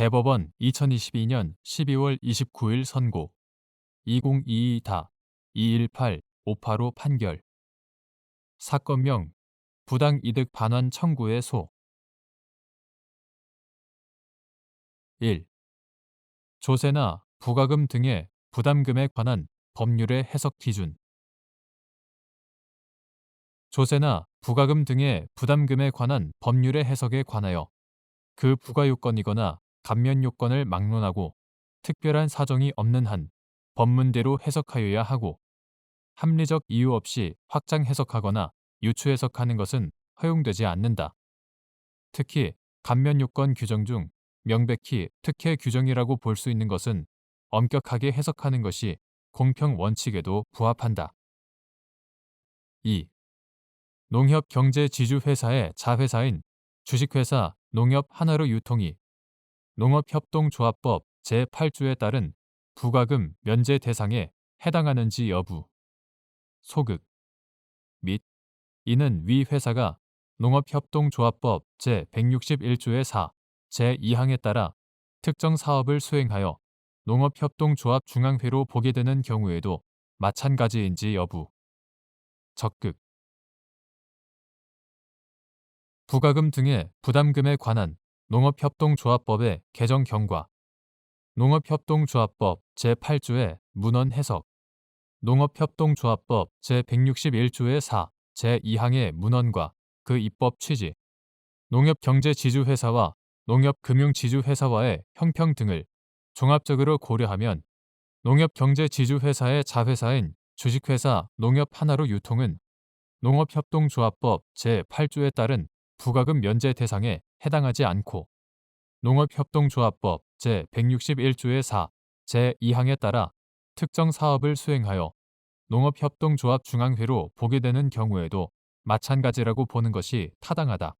대법원 2022년 12월 29일 선고. 2022-218-585 판결. 사건명 부당 이득 반환 청구의 소. 1. 조세나 부가금 등의 부담금에 관한 법률의 해석 기준. 조세나 부가금 등의 부담금에 관한 법률의 해석에 관하여 그 부과 요건이거나 감면 요건을 막론하고 특별한 사정이 없는 한 법문대로 해석하여야 하고 합리적 이유 없이 확장 해석하거나 유추 해석하는 것은 허용되지 않는다. 특히 감면 요건 규정 중 명백히 특혜 규정이라고 볼 수 있는 것은 엄격하게 해석하는 것이 공평 원칙에도 부합한다. 2. 농협 경제 지주 회사의 자회사인 주식회사 농협 하나로 유통이 농업협동조합법 제8조에 따른 부가금 면제 대상에 해당하는지 여부, 소극 및 이는 위 회사가 농업협동조합법 제161조의 4, 제2항에 따라 특정 사업을 수행하여 농업협동조합 중앙회로 보게 되는 경우에도 마찬가지인지 여부, 적극 부가금 등의 부담금에 관한 농업협동조합법의 개정 경과. 농업협동조합법 제8조의 문헌 해석. 농업협동조합법 제161조의 4, 제2항의 문헌과 그 입법 취지. 농협경제지주회사와 농협금융지주회사와의 형평 등을 종합적으로 고려하면 농협경제지주회사의 자회사인 주식회사 농협 하나로 유통은 농업협동조합법 제8조에 따른 부가금 면제 대상에 해당하지 않고 농업협동조합법 제161조의 4, 제2항에 따라 특정 사업을 수행하여 농업협동조합 중앙회로 보게 되는 경우에도 마찬가지라고 보는 것이 타당하다.